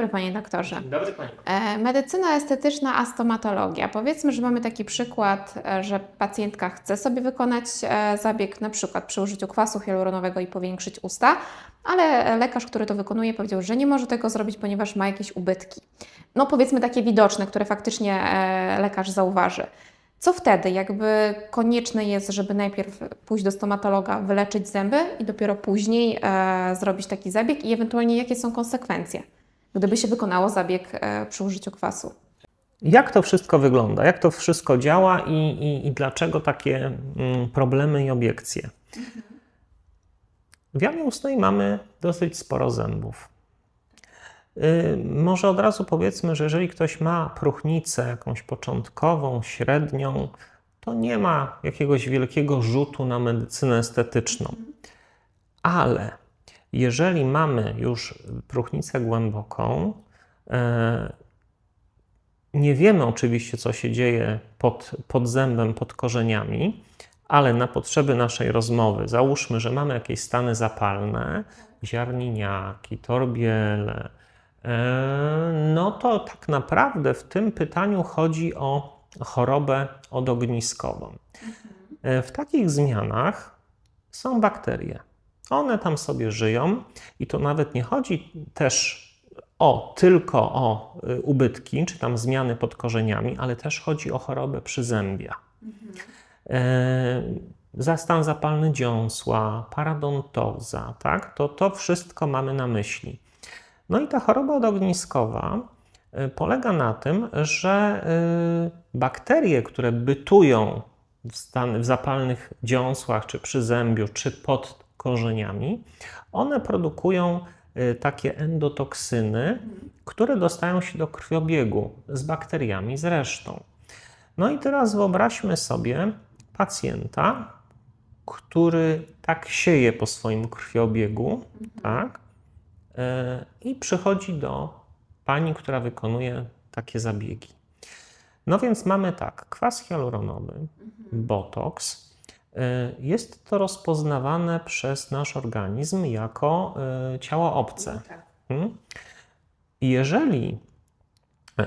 dobry, panie doktorze. Dzień dobry Pani. E, Medycyna estetyczna, a stomatologia. Powiedzmy, że mamy taki przykład, e, że pacjentka chce sobie wykonać e, zabieg na przykład przy użyciu kwasu hialuronowego i powiększyć usta, ale lekarz, który to wykonuje, powiedział, że nie może tego zrobić, ponieważ ma jakieś ubytki. No powiedzmy takie widoczne, które faktycznie lekarz zauważy. Co wtedy? Jakby konieczne jest, żeby najpierw pójść do stomatologa, wyleczyć zęby i dopiero później e, zrobić taki zabieg i ewentualnie jakie są konsekwencje, gdyby się wykonało zabieg e, przy użyciu kwasu. Jak to wszystko wygląda? Jak to wszystko działa i, i, i dlaczego takie mm, problemy i obiekcje? W jamie ustnej mamy dosyć sporo zębów. Y, Może od razu powiedzmy, że jeżeli ktoś ma próchnicę jakąś początkową, średnią, to nie ma jakiegoś wielkiego rzutu na medycynę estetyczną. Ale jeżeli mamy już próchnicę głęboką, e, nie wiemy oczywiście, co się dzieje pod, pod zębem, pod korzeniami, ale na potrzeby naszej rozmowy, załóżmy, że mamy jakieś stany zapalne, ziarniniaki, torbiele, e, no to tak naprawdę w tym pytaniu chodzi o chorobę odogniskową. E, W takich zmianach są bakterie. One tam sobie żyją i to nawet nie chodzi też o tylko o y, ubytki, czy tam zmiany pod korzeniami, ale też chodzi o chorobę przyzębia. E, za stan zapalny dziąsła, paradontoza, tak? To, to wszystko mamy na myśli. No i ta choroba odogniskowa y, polega na tym, że y, bakterie, które bytują w, stan, w zapalnych dziąsłach, czy przy zębiu, czy pod korzeniami, one produkują y, takie endotoksyny, które dostają się do krwiobiegu z bakteriami zresztą. No i teraz wyobraźmy sobie pacjenta, który tak sieje po swoim krwiobiegu, tak? E, I przychodzi do pani, która wykonuje takie zabiegi. No więc mamy tak, kwas hialuronowy, botoks. E, Jest to rozpoznawane przez nasz organizm jako e, ciało obce. Hmm? I Jeżeli e,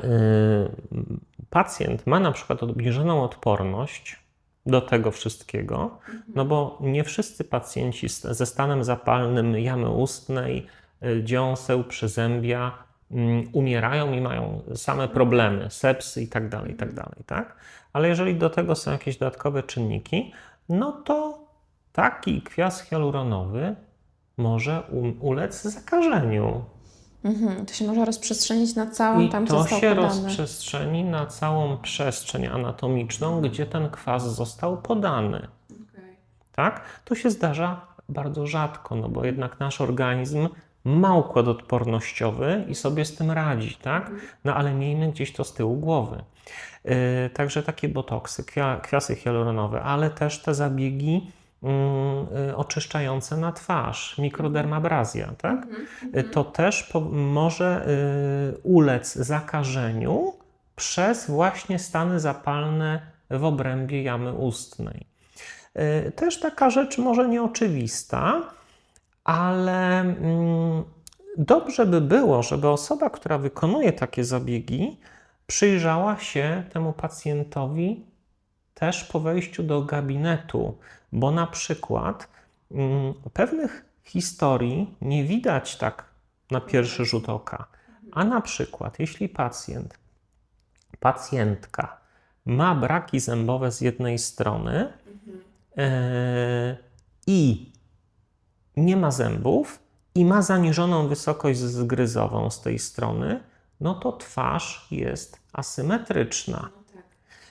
pacjent ma na przykład obniżoną odporność do tego wszystkiego, no bo nie wszyscy pacjenci ze stanem zapalnym jamy ustnej, dziąseł, przyzębia mm, umierają i mają same problemy, sepsy i tak dalej, i tak dalej, tak? Ale jeżeli do tego są jakieś dodatkowe czynniki, no to taki kwias hialuronowy może u- ulec zakażeniu. Mhm. To się może rozprzestrzenić na całą I tam, to został się podany. rozprzestrzeni na całą przestrzeń anatomiczną, gdzie ten kwas został podany. Tak? To się zdarza bardzo rzadko, no bo jednak nasz organizm ma układ odpornościowy i sobie z tym radzi, tak? No ale miejmy gdzieś to z tyłu głowy. Yy, także takie botoksy, kwiasy hialuronowe, ale też te zabiegi mm, y, oczyszczające na twarz, mikrodermabrazja, tak? Y, To też po, może y, ulec zakażeniu przez właśnie stany zapalne w obrębie jamy ustnej. Y, Też taka rzecz może nieoczywista, ale mm, dobrze by było, żeby osoba, która wykonuje takie zabiegi, przyjrzała się temu pacjentowi też po wejściu do gabinetu, bo na przykład mm, pewnych historii nie widać tak na pierwszy rzut oka. A na przykład, jeśli pacjent, pacjentka ma braki zębowe z jednej strony e, i nie ma zębów i ma zaniżoną wysokość zgryzową z tej strony, no to twarz jest asymetryczna.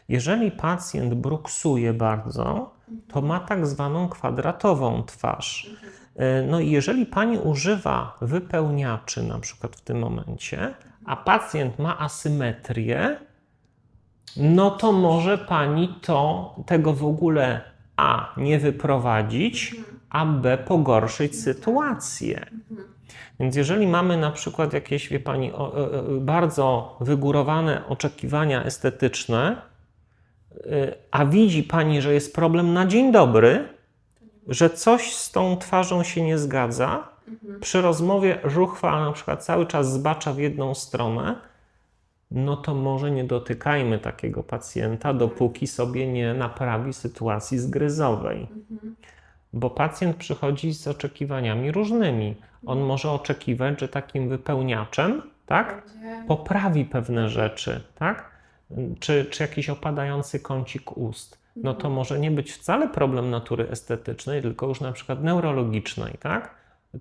Jeżeli pacjent bruksuje bardzo, to ma tak zwaną kwadratową twarz. E, No i jeżeli pani używa wypełniaczy na przykład w tym momencie, a pacjent ma asymetrię, no to może pani to tego w ogóle A nie wyprowadzić, a B pogorszyć sytuację. Więc jeżeli mamy na przykład jakieś, wie pani, o, o, bardzo wygórowane oczekiwania estetyczne, y, a widzi pani, że jest problem na dzień dobry, że coś z tą twarzą się nie zgadza, przy rozmowie żuchwa na przykład cały czas zbacza w jedną stronę, no to może nie dotykajmy takiego pacjenta, dopóki sobie nie naprawi sytuacji zgryzowej. Bo pacjent przychodzi z oczekiwaniami różnymi. On może oczekiwać, że takim wypełniaczem, tak, poprawi pewne rzeczy, tak? Czy, czy jakiś opadający kącik ust. No to może nie być wcale problem natury estetycznej, tylko już na przykład neurologicznej, tak?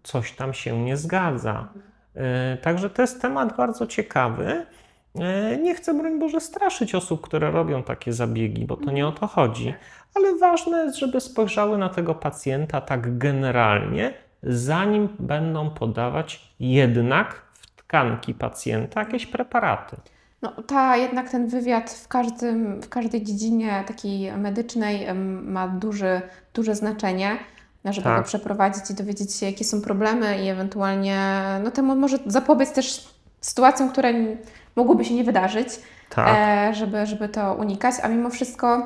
Coś tam się nie zgadza. E, Także to jest temat bardzo ciekawy. E, Nie chcę, broń Boże, straszyć osób, które robią takie zabiegi, bo to nie o to chodzi. Ale ważne jest, żeby spojrzały na tego pacjenta tak generalnie, zanim będą podawać jednak w tkanki pacjenta jakieś preparaty. No, ta jednak ten wywiad w, każdym, w każdej dziedzinie takiej medycznej ma duży, duże znaczenie, żeby Tak. go przeprowadzić i dowiedzieć się, jakie są problemy i ewentualnie no, temu może zapobiec też sytuacjom, które mogłyby się nie wydarzyć, Tak. e, żeby, żeby to unikać, a mimo wszystko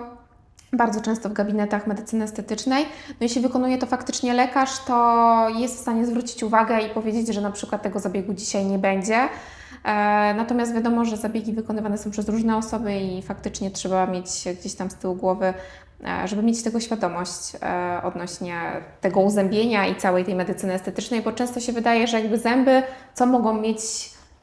bardzo często w gabinetach medycyny estetycznej, no jeśli wykonuje to faktycznie lekarz, to jest w stanie zwrócić uwagę i powiedzieć, że na przykład tego zabiegu dzisiaj nie będzie. E, Natomiast wiadomo, że zabiegi wykonywane są przez różne osoby i faktycznie trzeba mieć gdzieś tam z tyłu głowy, e, żeby mieć tego świadomość e, odnośnie tego uzębienia i całej tej medycyny estetycznej, bo często się wydaje, że jakby zęby, co mogą mieć,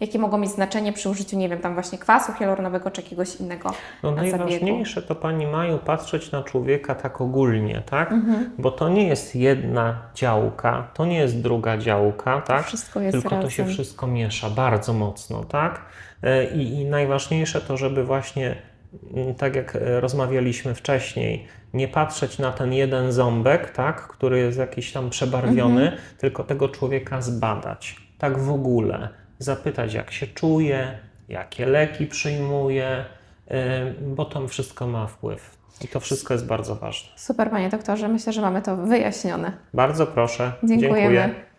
jakie mogą mieć znaczenie przy użyciu, nie wiem, tam właśnie kwasu hialuronowego czy jakiegoś innego No zabiegu. najważniejsze to Pani Maju patrzeć na człowieka tak ogólnie, tak? Mhm. Bo to nie jest jedna działka, to nie jest druga działka, tak? Wszystko jest Tylko to razem. się wszystko miesza bardzo mocno, tak? E, I, I najważniejsze to, żeby właśnie, mm, tak jak e, rozmawialiśmy wcześniej, nie patrzeć na ten jeden ząbek, tak, który jest jakiś tam przebarwiony, Mhm. tylko tego człowieka zbadać. Tak w ogóle. Zapytać, jak się czuje, jakie leki przyjmuje, e, bo to wszystko ma wpływ. I to wszystko jest bardzo ważne. Super, panie doktorze. Myślę, że mamy to wyjaśnione. Bardzo proszę. Dziękujemy. Dziękuję.